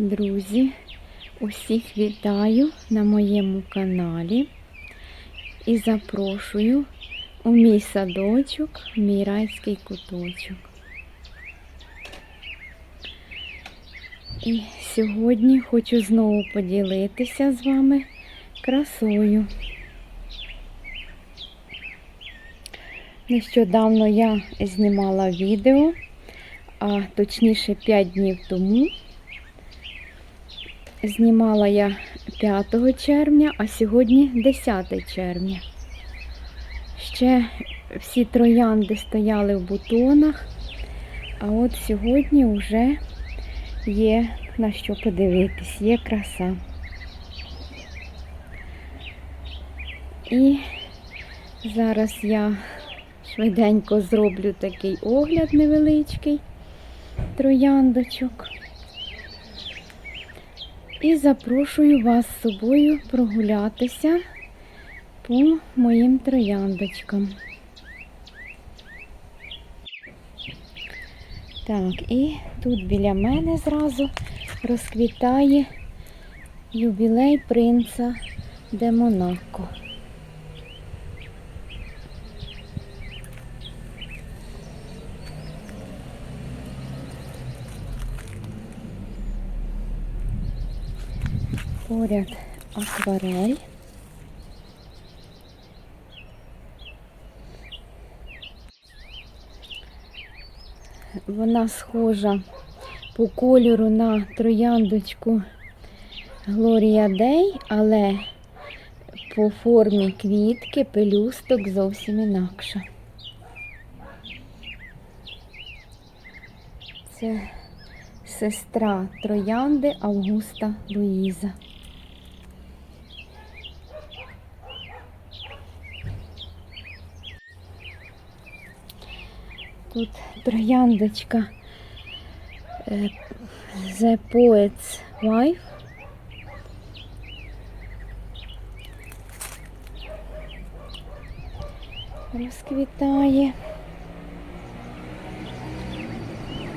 Друзі, усіх вітаю на моєму каналі і запрошую у мій садочок, мій райський куточок. І сьогодні хочу знову поділитися з вами красою. Нещодавно я знімала відео, а точніше 5 днів тому. Знімала я 5 червня, а сьогодні 10 червня. Ще всі троянди стояли в бутонах, а от сьогодні вже є на що подивитись, є краса. І зараз я швиденько зроблю такий огляд невеличкий трояндочок. І запрошую вас з собою прогулятися по моїм трояндочкам. Так, і тут біля мене зразу розквітає юбілей принца де Монако. Поряд акварель. Вона схожа по кольору на трояндочку Глорія Дей, але по формі квітки пелюсток зовсім інакша. Це сестра троянди Августа Луїза. Тут трояндочка е, The Poet's Wife. Розквітає.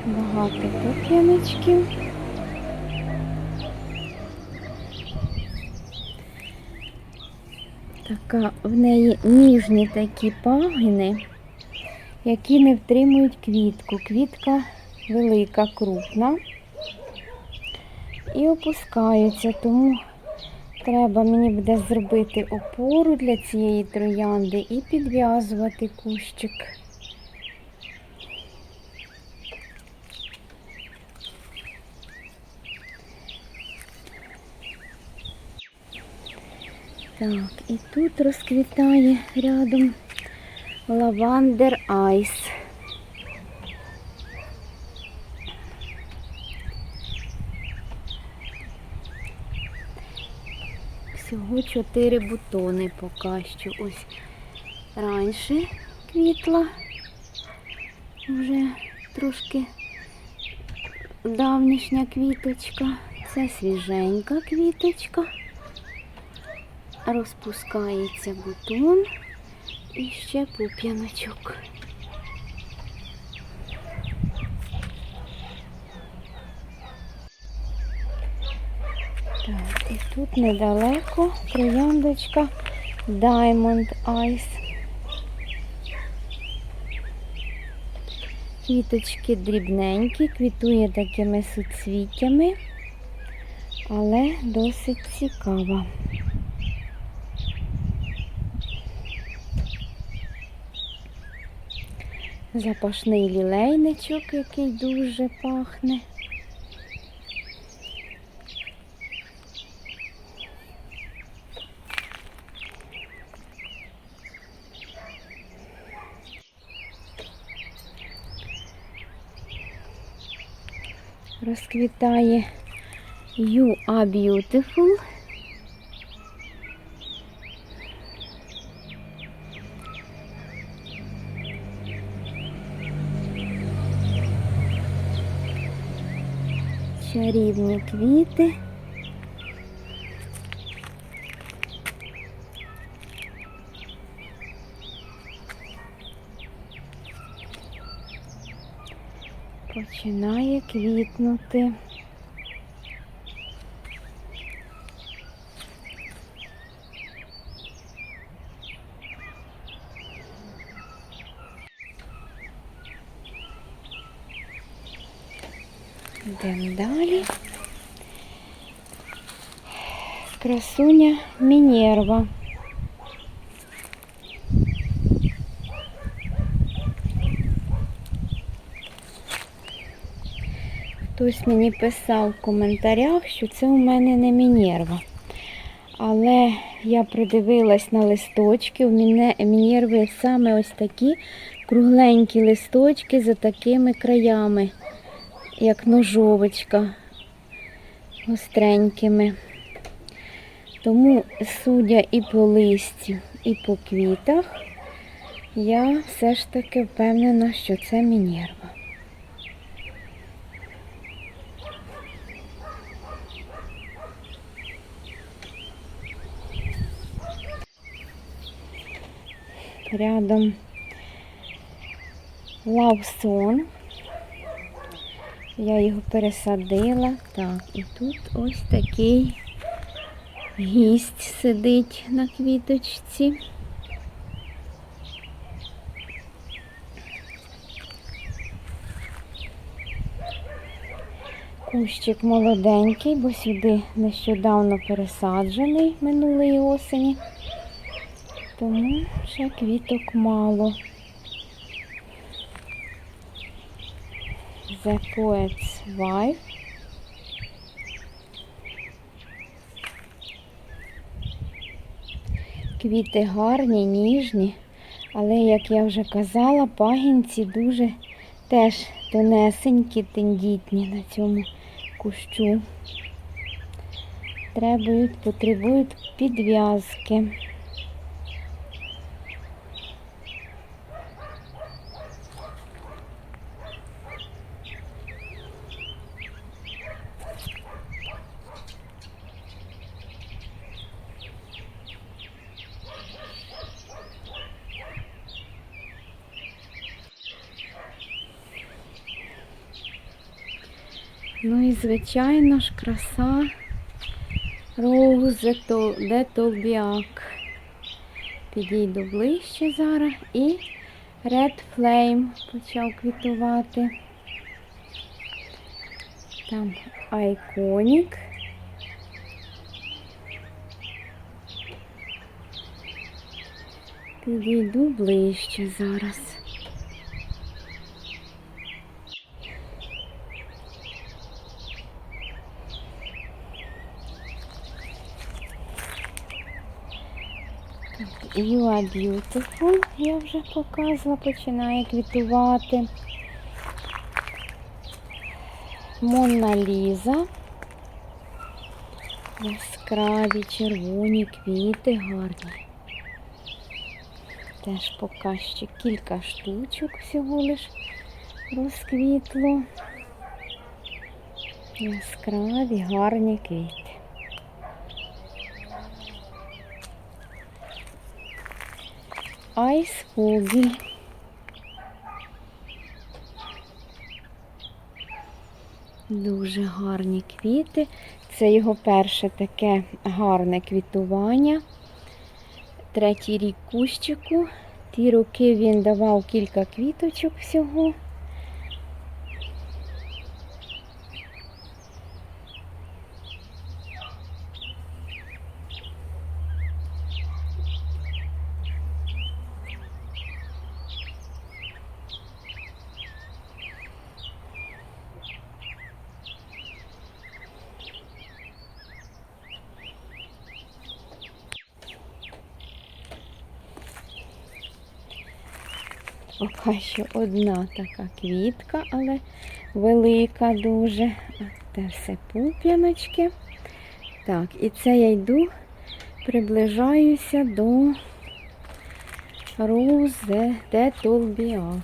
Багато пуп'яночків. Така в неї ніжні такі пагини, які не втримують квітку. Квітка велика, крупна і опускається, тому треба мені буде зробити опору для цієї троянди і підв'язувати кущик. Так, і тут розквітає рядом лавандер айс. Всього чотири бутони поки що. Ось раніше квітла, вже трошки давнішня квіточка. Це свіженька квіточка розпускається бутон і ще пуп'яночок. Так, і тут недалеко трояндочка Diamond Eyes. Квіточки дрібненькі, квітує такими суцвіттями, але досить цікава. Запашний лілейничок, який дуже пахне. Розквітає You are beautiful. Чарівні квіти. починає квітнути. Йдемо далі. Красуня Мінерва. Хтось мені писав в коментарях, що це у мене не Мінерва. Але я придивилась на листочки. У мене Мінерви саме ось такі кругленькі листочки за такими краями, як ножовочка, гостренькими. Тому, судя і по листю, і по квітах, я все ж таки впевнена, що це Мінерва. Рядом лавсон. Я його пересадила. Так, і тут ось такий гість сидить на квіточці. Кущик молоденький, бо сюди нещодавно пересаджений минулої осені, тому ще квіток мало. The Poet's Wife. Квіти гарні, ніжні, але, як я вже казала, пагінці дуже теж тонесенькі, тендітні на цьому кущу. Требують, потребують підв'язки. Ну і звичайно ж краса Роуз де Тобіак. Підійду ближче зараз і Red Flame почав квітувати. Там айконік. Підійду ближче зараз. You are beautiful, я вже показувала, починає квітувати. Монна Ліза. Яскраві, червоні квіти гарні. Теж поки ще кілька штучок всього лиш розквітло. Яскраві, гарні квіти. Айсфугель. Дуже гарні квіти. Це його перше таке гарне квітування. Третій рік кущику. Ті роки він давав кілька квіточок всього. Поки що одна така квітка, але велика дуже. А Це все пуп'яночки. Так, і це я йду, приближаюся до Розе де.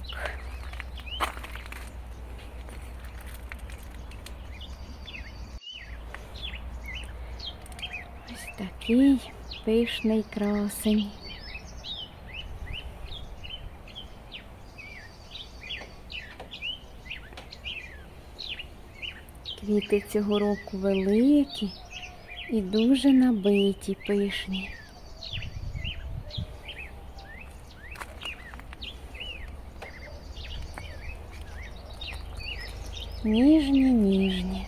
Ось такий пишний красень. Квіти цього року великі і дуже набиті, пишні. Ніжні, ніжні.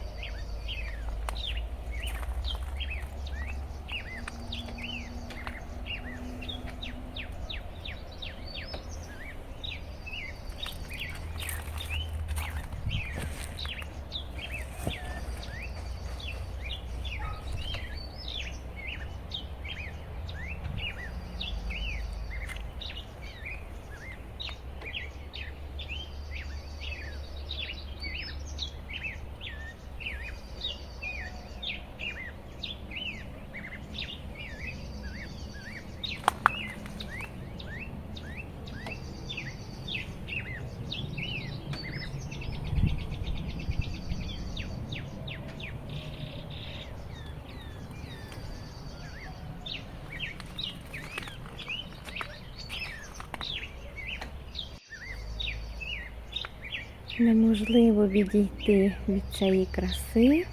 Неможливо відійти від цієї краси,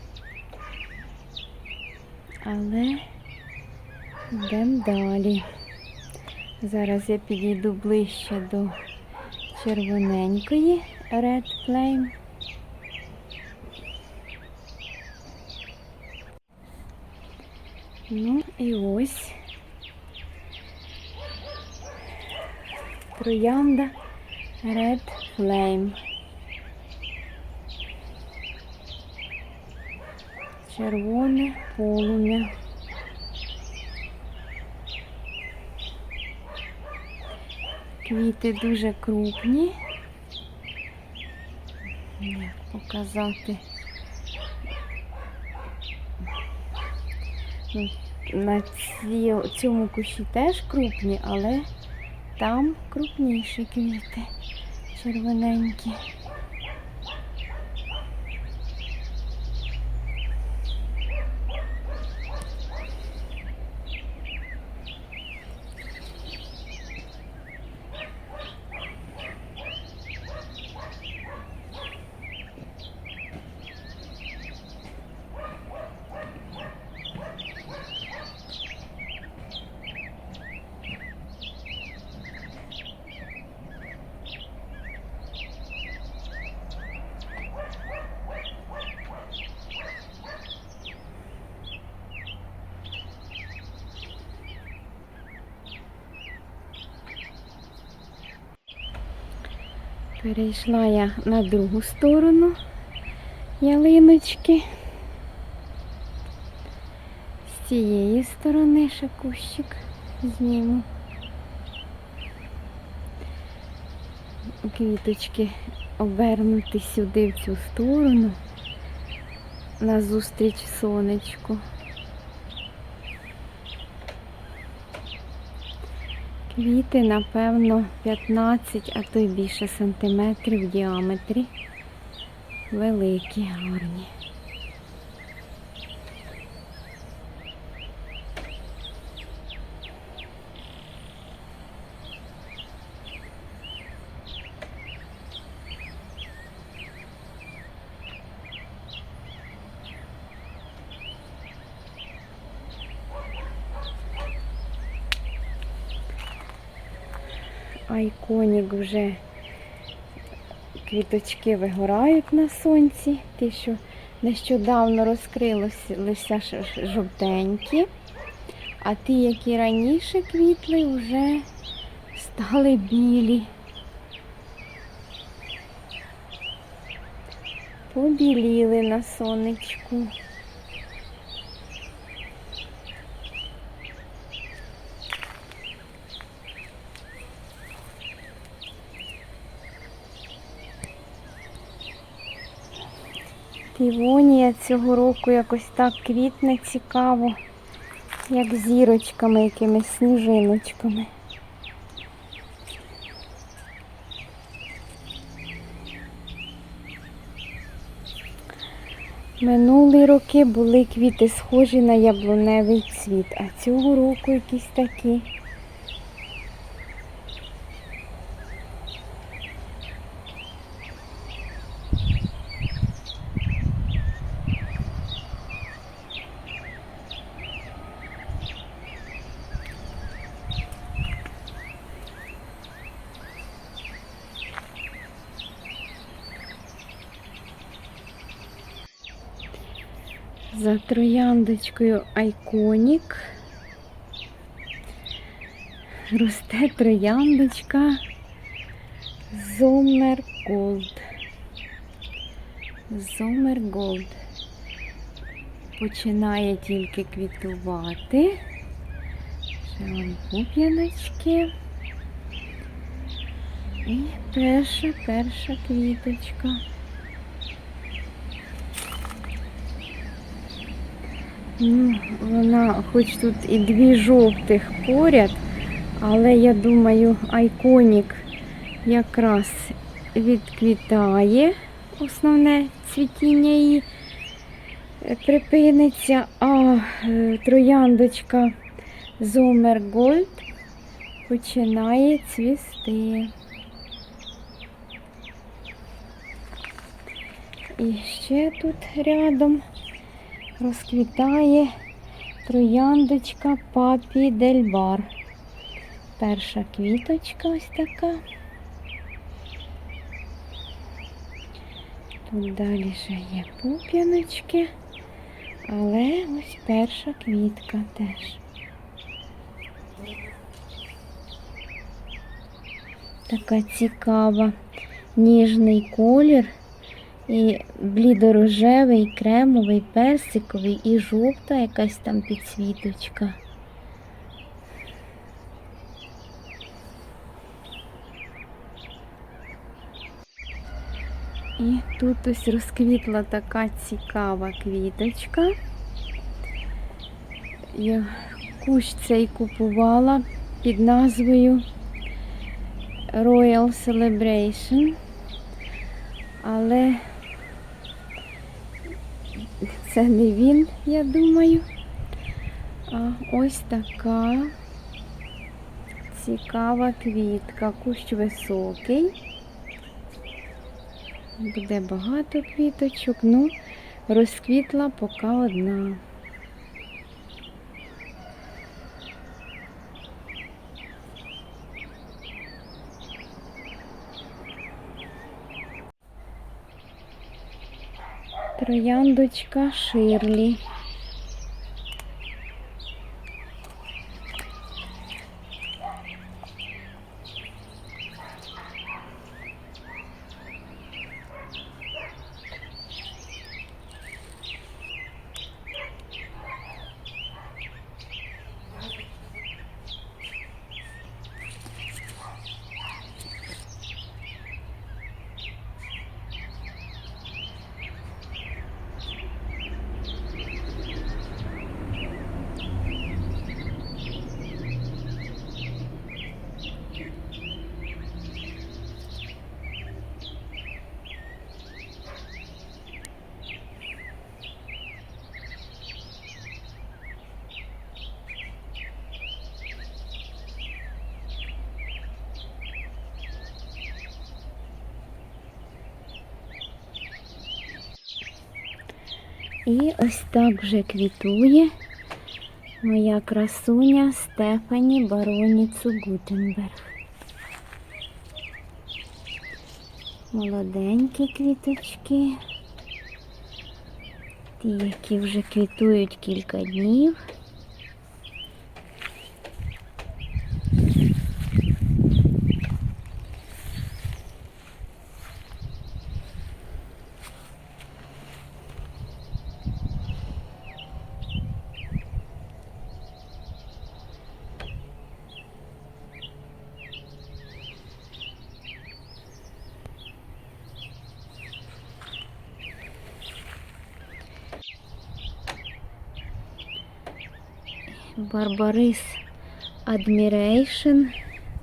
але йдемо далі. Зараз я підійду ближче до червоненької Red Flame. Ну і ось троянда Red Flame. Червоне полум'я. Квіти дуже крупні. Як показати? На цьому кущі теж крупні, але там крупніші квіти, червоненькі. Перейшла я на другу сторону ялиночки. З цієї сторони ще кущик зніму. Квіточки обернути сюди в цю сторону назустріч сонечку. Квіти, напевно, 15, а то й більше сантиметрів в діаметрі. Великі, гарні. Айконік вже квіточки вигорають на сонці. Ті, що нещодавно розкрилися жовтенькі, а ті, які раніше квітли, вже стали білі. Побіліли на сонечку. Півонія цього року якось так квітне цікаво, як зірочками, якимись сніжиночками. Минулі роки були квіти схожі на яблуневий цвіт, а цього року якісь такі. Трояндочкою Айконік. Росте трояндочка Зомер Голд. Зомер Голд. Починає тільки квітувати. Ще вон пуп'яночки. І перша, перша квіточка. Ну, вона хоч тут і дві жовтих поряд, але я думаю, айконік якраз відквітає основне цвітіння її е, припиниться, а е, трояндочка Зомер Гольд починає цвісти. І ще тут рядом розквітає трояндочка Папі Дельбар. Перша квіточка ось така. Тут далі ще є пуп'яночки, але ось перша квітка теж. Така цікава, ніжний колір. І блідорожевий, кремовий, персиковий і жовта якась там підсвіточка. І тут ось розквітла така цікава квіточка. Я кущ цей купувала під назвою Royal Celebration. Але це не він, я думаю. А ось така цікава квітка. Кущ високий. Буде багато квіточок, ну, розквітла поки одна. Трояндочка Ширлі. І ось так вже квітує моя красуня Стефані Бароніцу Гутенберг. Молоденькі квіточки. Ті, які вже квітують кілька днів. Барбарис Admiration.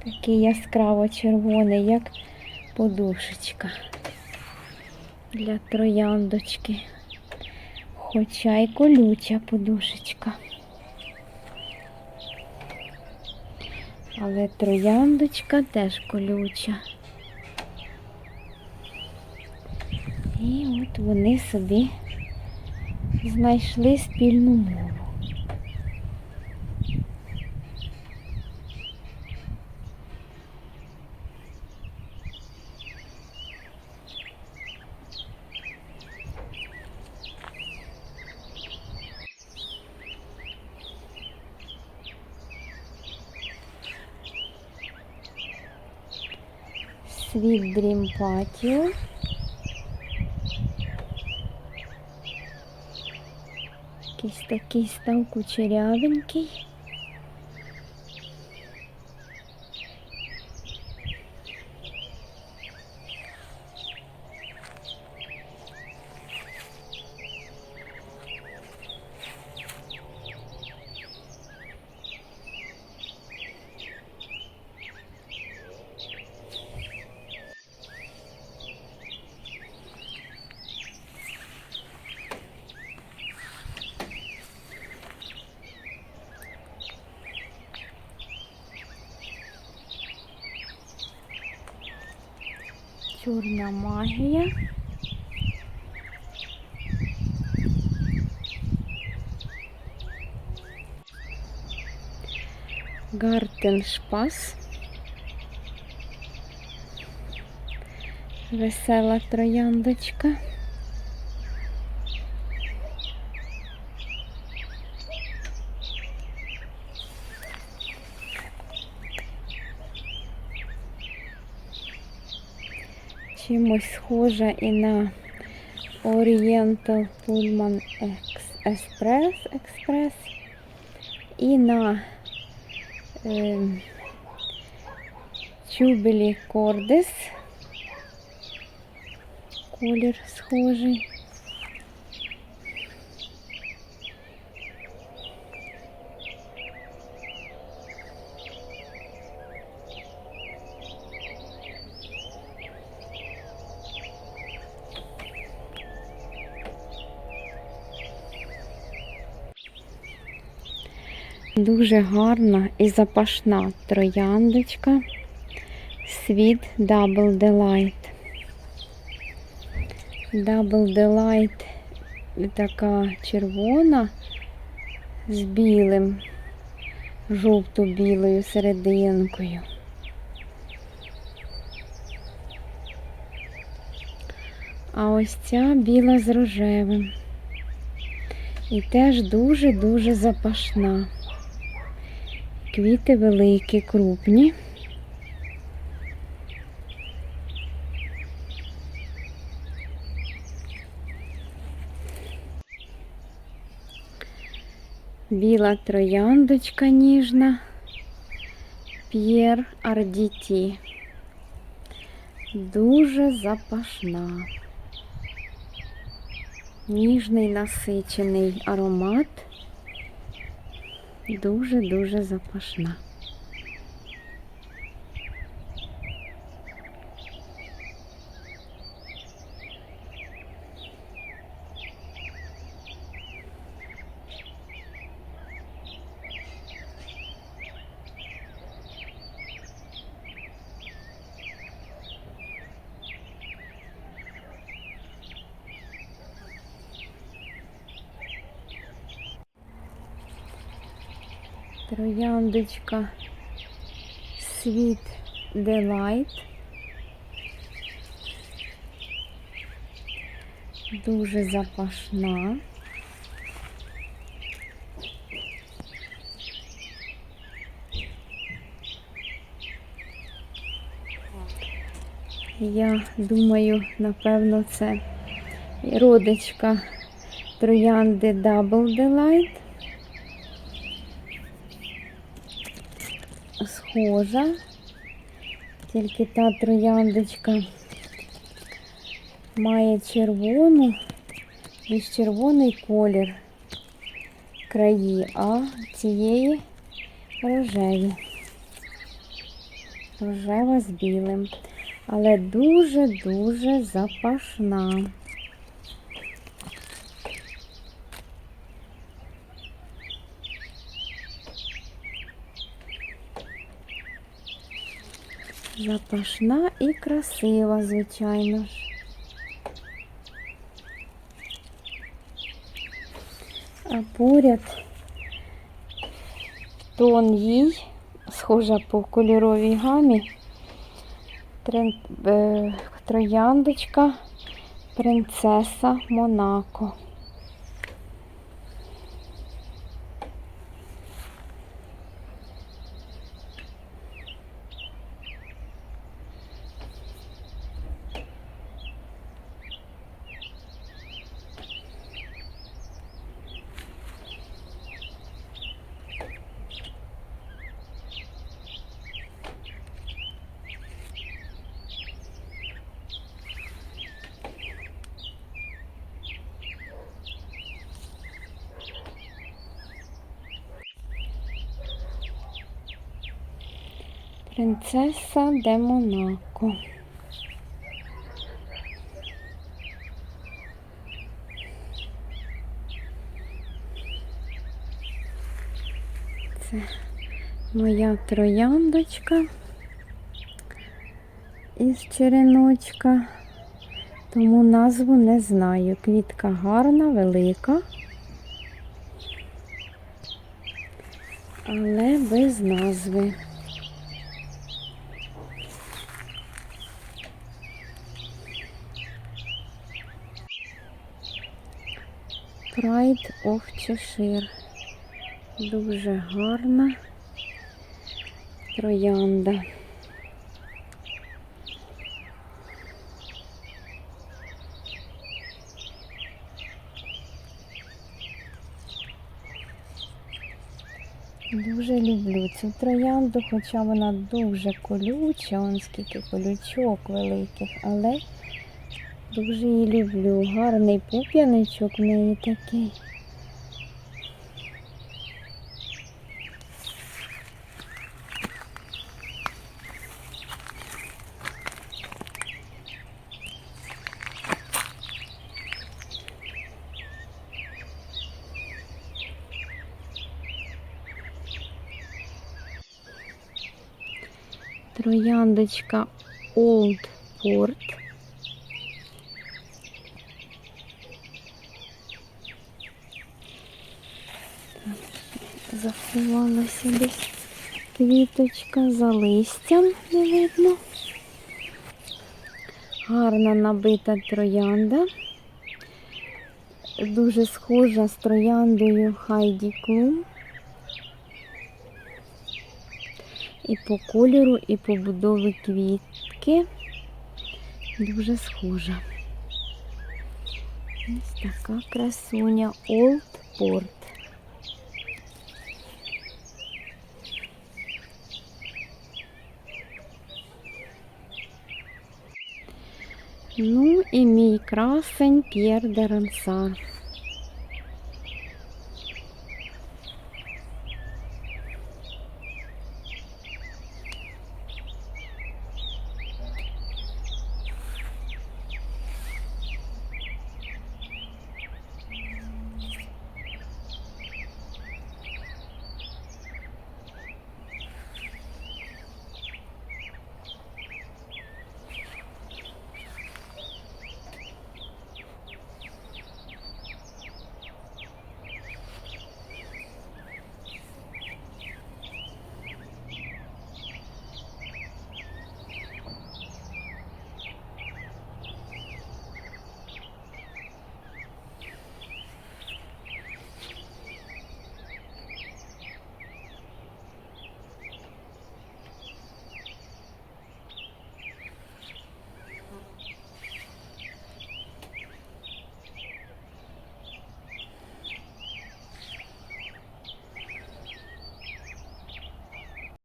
Такий яскраво червоний, як подушечка для трояндочки. Хоча й колюча подушечка. Але трояндочка теж колюча. І от вони собі знайшли спільну мову. Sweet Dream Patio. Якийсь такий став кучерявенький. Чорна магія. Гартен шпас. Весела трояндочка. Чимось схожа і на Oriental Pullman Express, Express і на е, Jubilee Cordis. Колір схожий. Дуже гарна і запашна трояндочка. Sweet Double Delight. Double Delight така червона з білим, жовто-білою серединкою. А ось ця біла з рожевим. І теж дуже-дуже запашна. Квіти великі, крупні. Біла трояндочка ніжна. П'єр Ардіті. Дуже запашна. Ніжний насичений аромат. Дуже-дуже запашна. Трояндочка Sweet Delight. Дуже запашна. Я думаю, напевно, це родичка троянди Double Delight. Схожа, тільки та трояндочка має червону, більш червоний колір краї, а цієї рожеві. Рожева з білим, але дуже-дуже запашна. Запашна і красива, звичайно ж. А поряд тон їй, схожа по кольоровій гамі, е, трояндочка принцеса Монако. Принцеса де Монако. Це моя трояндочка із череночка, тому назву не знаю. Квітка гарна, велика, але без назви. Of Cheshire. Дуже гарна троянда. Дуже люблю цю троянду, хоча вона дуже колюча, он скільки колючок великих, але дуже її люблю. Гарний пуп'яничок в неї такий. Трояндочка Old Port. Заховалася десь квіточка за листям, не видно. Гарна набита троянда. Дуже схожа з трояндою Хайді Клум. І по кольору, і по будові квітки. Дуже схожа. Ось така красуня Old Port. Ну і мій красень П'єр де Рансар.